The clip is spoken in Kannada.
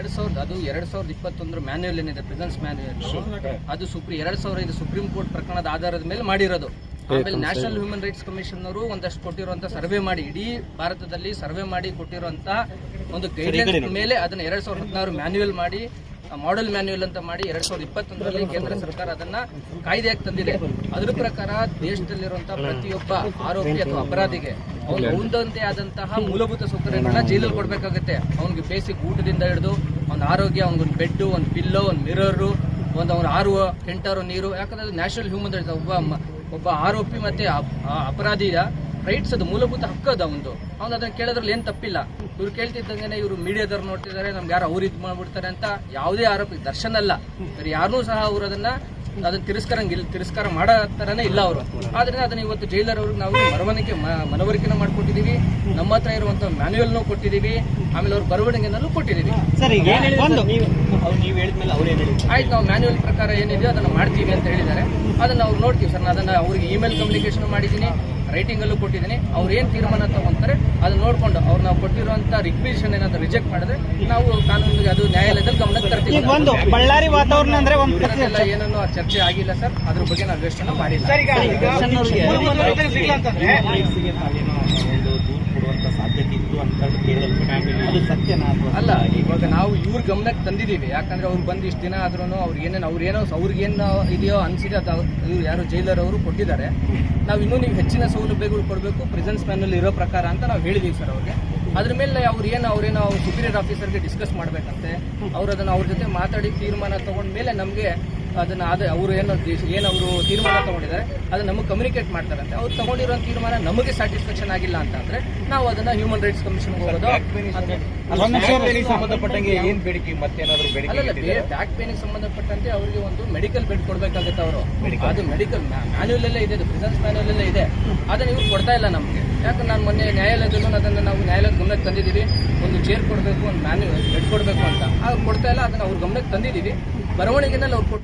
ಎರಡ್ ಸಾವಿರದ ಅದು ಎರಡ್ ಸಾವಿರದ ಇಪ್ಪತ್ತೊಂದರ ಮ್ಯಾನ್ಯುಯಲ್ ಏನಿದೆ ಪ್ರೆಸೆನ್ಸ್ ಮ್ಯಾನ್ಯುಯಲ್ ಅದು ಸುಪ್ರೀಂ ಎರಡ್ ಸುಪ್ರೀಂ ಕೋರ್ಟ್ ಪ್ರಕರಣದ ಆಧಾರದ ಮೇಲೆ ಮಾಡಿರೋದು. ಆಮೇಲೆ ನ್ಯಾಷನಲ್ ಹ್ಯೂಮನ್ ರೈಟ್ಸ್ ಕಮಿಷನ್ ಅವರು ಒಂದಷ್ಟು ಕೊಟ್ಟಿರುವಂತ ಸರ್ವೆ ಮಾಡಿ ಇಡೀ ಭಾರತದಲ್ಲಿ ಸರ್ವೆ ಮಾಡಿ ಕೊಟ್ಟಿರುವಂತ ಒಂದು ಗೈಡ್ಲೈನ್ಸ್ ಮೇಲೆ ಅದನ್ನ ಎರಡ್ ಸಾವಿರದ ಹದಿನಾರು ಮ್ಯಾನ್ಯುಯಲ್ ಮಾಡಿ ಮಾಡೆಲ್ ಮ್ಯಾನ್ಯುಯಲ್ ಅಂತ ಮಾಡಿ ಎರಡ್ ಸಾವಿರದ ಇಪ್ಪತ್ತೊಂದರಲ್ಲಿ ಕೇಂದ್ರ ಸರ್ಕಾರ ಅದನ್ನ ಕಾಯ್ದೆಯಾಗಿ ತಂದಿದೆ. ಅದ್ರ ಪ್ರಕಾರ ದೇಶದಲ್ಲಿರುವಂತಹ ಪ್ರತಿಯೊಬ್ಬ ಆರೋಪಿ ಅಥವಾ ಅಪರಾಧಿಗೆ ಅವ್ನು ಒಂದೊಂದೇ ಆದಂತಹ ಮೂಲಭೂತ ಸೌಕರ್ಯಗಳನ್ನ ಜೈಲಲ್ಲಿ ಕೊಡ್ಬೇಕಾಗುತ್ತೆ. ಅವ್ನಿಗೆ ಬೇಸಿಕ್ ಊಟದಿಂದ ಹಿಡಿದು ಅವ್ನ ಆರೋಗ್ಯ, ಅವ್ನಿಗೊಂದು ಬೆಡ್ ಒಂದು ಪಿಲ್ಲೋ ಒಂದು ಮಿರರು ಒಂದು ಅವ್ನ ಆರು ಕೆಂಟಾರು ನೀರು. ಯಾಕಂದ್ರೆ ನ್ಯಾಷನಲ್ ಹ್ಯೂಮನ್ ರೈಟ್ಸ್ ಒಬ್ಬ ಒಬ್ಬ ಆರೋಪಿ ಮತ್ತೆ ಅಪರಾಧಿಯ ರೈಟ್ಸ್ ಅದು ಮೂಲಭೂತ ಹಕ್ಕು ಅದ ಒಂದು ಅವ್ನು ಅದನ್ನ ಕೇಳೋದ್ರಲ್ಲಿ ಏನು ತಪ್ಪಿಲ್ಲ. ಇವ್ರು ಕೇಳ್ತಿದ್ದಂಗೆ ಇವರು ಮೀಡಿಯಾದವ್ರು ನೋಡ್ತಿದ್ದಾರೆ ನಮ್ಗೆ ಯಾರು ಅವ್ರು ಇದು ಮಾಡ್ಬಿಡ್ತಾರೆ ಅಂತ ಯಾವುದೇ ಆರೋಪ ದರ್ಶನ ಅಲ್ಲ. ಯಾರನ್ನೂ ಸಹ ಅವರು ಅದನ್ನ ಅದನ್ನ ತಿರಸ್ಕರಂಗಿಲ್ಲ ತಿರಸ್ಕಾರ ಮಾಡೋ ಥರನೇ ಇಲ್ಲ ಅವರು. ಆದ್ರಿಂದ ಅದನ್ನ ಇವತ್ತು ಜೈಲರ್ ಅವ್ರಿಗೆ ನಾವು ಮರವಣಿಗೆ ಮನವರಿಕೆನ ಮಾಡ್ಕೊಟ್ಟಿದೀವಿ. ನಮ್ಮ ಹತ್ರ ಇರುವಂತ ಮ್ಯಾನ್ಯುಯಲ್ನೂ ಕೊಟ್ಟಿದೀವಿ. ಆಮೇಲೆ ಅವ್ರ ಬರವಣಿಗೆನಲ್ಲೂ ಹೇಳಿದ್ರು? ಆಯ್ತು ನಾವು ಮ್ಯಾನ್ಯುವಲ್ ಪ್ರಕಾರ ಏನಿದೆಯೋ ಅದನ್ನ ಮಾಡ್ತೀವಿ ಅಂತ ಹೇಳಿದ್ದಾರೆ. ಅದನ್ನ ಅವ್ರು ನೋಡ್ತೀವಿ ಸರ್. ನಾನು ಅದನ್ನ ಅವ್ರಿಗೆ ಇಮೇಲ್ ಕಮ್ಯುನಿಕೇಶನ್ ಮಾಡಿದ್ದೀನಿ ರೈಟಿಂಗ್ ಅಲ್ಲೂ ಕೊಟ್ಟಿದ್ದೀನಿ. ಅವ್ರು ಏನ್ ತೀರ್ಮಾನ ತಗೊಂತಾರೆ ಅದನ್ನ ನೋಡ್ಕೊಂಡು ಅವ್ರು ನಾವು ಕೊಟ್ಟಿರುವಂತ ರಿಕ್ವಿಷನ್ ಏನಾದ್ರು ರಿಜೆಕ್ಟ್ ಮಾಡಿದ್ರೆ ನಾವು ಕಾನೂನಿಗೆ ಅದು ನ್ಯಾಯಾಲಯದಲ್ಲಿ ಗಮನಕ್ಕೆ ತರ್ತೀವಿ. ಏನನ್ನು ಚರ್ಚೆ ಆಗಿಲ್ಲ ಸರ್. ಅದ್ರ ಬಗ್ಗೆ ನಾವು ಯೋಚನೆ ಮಾಡಿಲ್ಲ. ಅಲ್ಲ ಇವಾಗ ನಾವು ಇವ್ರ ಗಮನಕ್ಕೆ ತಂದಿದ್ದೀವಿ. ಯಾಕಂದ್ರೆ ಅವ್ರು ಬಂದು ಇಷ್ಟು ದಿನ ಆದ್ರೂ ಅವ್ರಿಗೆ ಏನೇನು ಅವ್ರೇನೋ ಏನೋ ಅವ್ರಿಗೇನು ಇದೆಯೋ ಅನ್ಸಿದೆ ಅದು ಇವ್ರು ಯಾರು ಜೈಲರ್ ಅವರು ಕೊಟ್ಟಿದ್ದಾರೆ. ನಾವು ಇನ್ನೂ ನೀವು ಹೆಚ್ಚಿನ ಸೌಲಭ್ಯಗಳು ಕೊಡಬೇಕು. ಪ್ರೆಸೆನ್ಸ್ ಮ್ಯಾನಲ್ಲಿ ಇರೋ ಪ್ರಕಾರ ಅಂತ ನಾವು ಹೇಳಿದೀವಿ ಸರ್ ಅವ್ರಿಗೆ. ಅದ್ರ ಮೇಲೆ ಅವ್ರು ಏನು ಅವ್ರೇನೋ ಅವ್ರ ಸುಪೀರಿಯರ್ ಆಫೀಸರ್ಗೆ ಡಿಸ್ಕಸ್ ಮಾಡಬೇಕಂತೆ. ಅವ್ರು ಅದನ್ನ ಅವ್ರ ಜೊತೆ ಮಾತಾಡಿ ತೀರ್ಮಾನ ತಗೊಂಡ ಮೇಲೆ ನಮಗೆ ಅದನ್ನ ಅದೇ ಅವರು ಏನು ಏನು ಅವರು ತೀರ್ಮಾನ ತಗೊಂಡಿದ್ದಾರೆ ಅದನ್ನ ನಮಗೆ ಕಮ್ಯುನಿಕೇಟ್ ಮಾಡ್ತಾರಂತೆ ಅವ್ರು ತಗೊಂಡಿರೋ ತೀರ್ಮಾನ ನಮಗೆ ಸ್ಯಾಟಿಸ್ಫ್ಯಾಕ್ಷನ್ ಆಗಿಲ್ಲ ಅಂತಂದ್ರೆ ನಾವು ಅದನ್ನ ಹ್ಯೂಮನ್ ರೈಟ್ಸ್ ಕಮಿಷನ್ ಹೋಗೋದು. ಸಂಬಂಧಪಟ್ಟಂಗೆ ಏನ್ ಬೇಡಿಕೆ? ಮತ್ತೇನಾದ್ರೂ ಬೇಡಿಕೆ ಬ್ಯಾಕ್ ಪೇನ್ ಸಂಬಂಧಪಟ್ಟಂತೆ ಅವರಿಗೆ ಒಂದು ಮೆಡಿಕಲ್ ಬೆಡ್ ಕೊಡ್ಬೇಕಾಗುತ್ತೆ ಅವರು. ಅದು ಮೆಡಿಕಲ್ ಮ್ಯಾನ್ಯಲ್ ಅಲ್ಲೇ ಇದೆ ಪ್ರಿಸನ್ಸ್ ಮ್ಯಾನ್ಯಲ್ ಅಲ್ಲೇ ಇದೆ. ಅದನ್ನ ಇವ್ರು ಕೊಡ್ತಾ ಇಲ್ಲ ನಮಗೆ. ಯಾಕಂದ್ರೆ ನಾನು ಮೊನ್ನೆ ನ್ಯಾಯಾಲಯದಲ್ಲೂ ಅದನ್ನ ನಾವು ನ್ಯಾಯಾಲಯದ ಗಮನಕ್ಕೆ ತಂದಿದ್ದೀವಿ. ಒಂದು ಚೇರ್ ಕೊಡಬೇಕು ಒಂದು ಮ್ಯಾನ್ಯಲ್ ಬೆಡ್ ಕೊಡಬೇಕು ಅಂತ. ಕೊಡ್ತಾ ಇಲ್ಲ ಅದನ್ನ ಅವ್ರ ಗಮನಕ್ಕೆ ತಂದಿದ್ದೀವಿ. ಬರವಣಿಗೆನಲ್ಲಿ ಅವ್ರು ಕೊಟ್ಟು